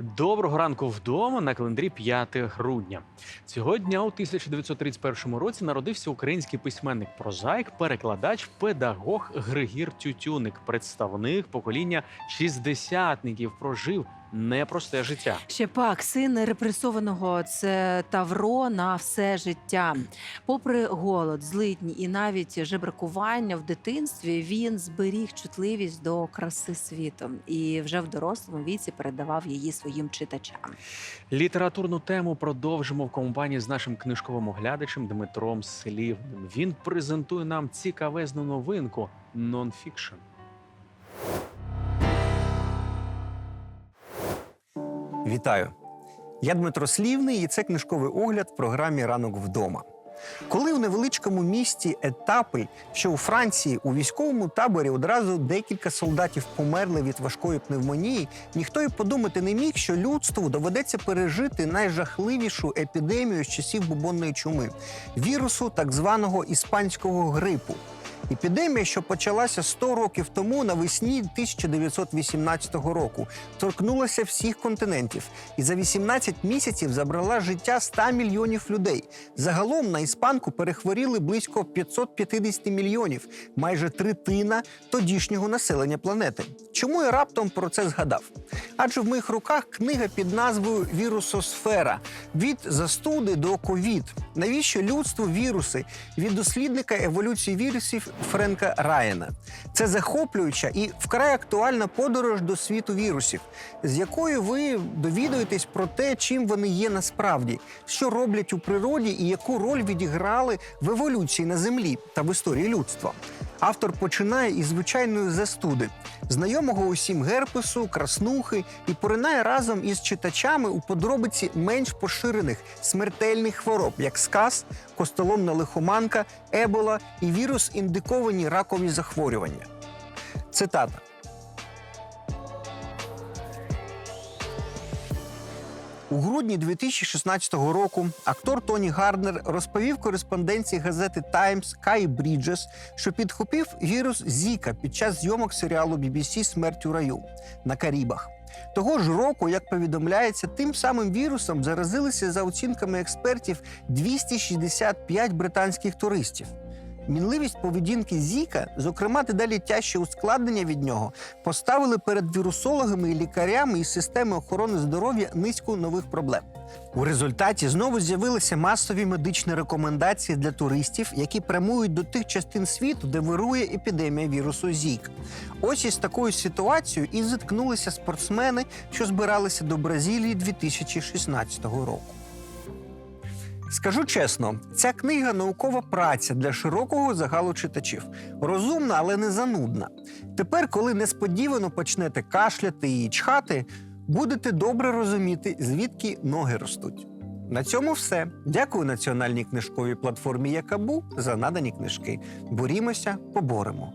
Доброго ранку вдома на календарі 5 грудня. Цього дня у 1931 році народився український письменник прозаїк, перекладач, педагог Григір Тютюник, представник покоління шістдесятників. Прожив непросте життя. Ще пак, син репресованого це Тавро на все життя. Попри голод, злидні і навіть жебракування в дитинстві, він зберіг чутливість до краси світу і вже в дорослому віці передавав її своїм читачам. Літературну тему продовжимо в компанії з нашим книжковим оглядачем Дмитром Слівним. Він презентує нам цікавезну новинку нонфікшн. Вітаю! Я Дмитро Слівний, і це книжковий огляд в програмі Ранок вдома. Коли в невеличкому місті Етапи, що у Франції, у військовому таборі одразу декілька солдатів померли від важкої пневмонії, ніхто й подумати не міг, що людству доведеться пережити найжахливішу епідемію з часів бубонної чуми вірусу так званого іспанського грипу. Епідемія, що почалася 100 років тому навесні 1918 року, торкнулася всіх континентів і за 18 місяців забрала життя 100 мільйонів людей. Загалом на іспанку перехворіли близько 550 мільйонів, майже третина тодішнього населення планети. Чому я раптом про це згадав? Адже в моїх руках книга під назвою Вірусосфера від застуди до ковід. Навіщо людству віруси від дослідника еволюції вірусів Френка Райана? Це захоплююча і вкрай актуальна подорож до світу вірусів, з якою ви довідуєтесь про те, чим вони є насправді, що роблять у природі і яку роль відіграли в еволюції на землі та в історії людства. Автор починає із звичайної застуди, знайомого усім герпесу, краснухи, і поринає разом із читачами у подробиці менш поширених смертельних хвороб, як сказ, костоломна лихоманка, ебола і вірус індиковані ракові захворювання. Цитата. У грудні 2016 року актор Тоні Гарднер розповів кореспонденції газети Times Кай Бріджес, що підхопив вірус Зіка під час зйомок серіалу BBC Смерть у раю на Карібах. Того ж року, як повідомляється, тим самим вірусом заразилися за оцінками експертів 265 британських туристів. Мінливість поведінки Зіка, зокрема, дедалі тяжче ускладнення від нього, поставили перед вірусологами і лікарями із системи охорони здоров'я низку нових проблем. У результаті знову з'явилися масові медичні рекомендації для туристів, які прямують до тих частин світу, де вирує епідемія вірусу Зік. Ось із такою ситуацією і зіткнулися спортсмени, що збиралися до Бразилії 2016 року. Скажу чесно, ця книга наукова праця для широкого загалу читачів. Розумна, але не занудна. Тепер, коли несподівано почнете кашляти і чхати, будете добре розуміти, звідки ноги ростуть. На цьому все. Дякую національній книжковій платформі Якабу за надані книжки. Борімося, поборемо.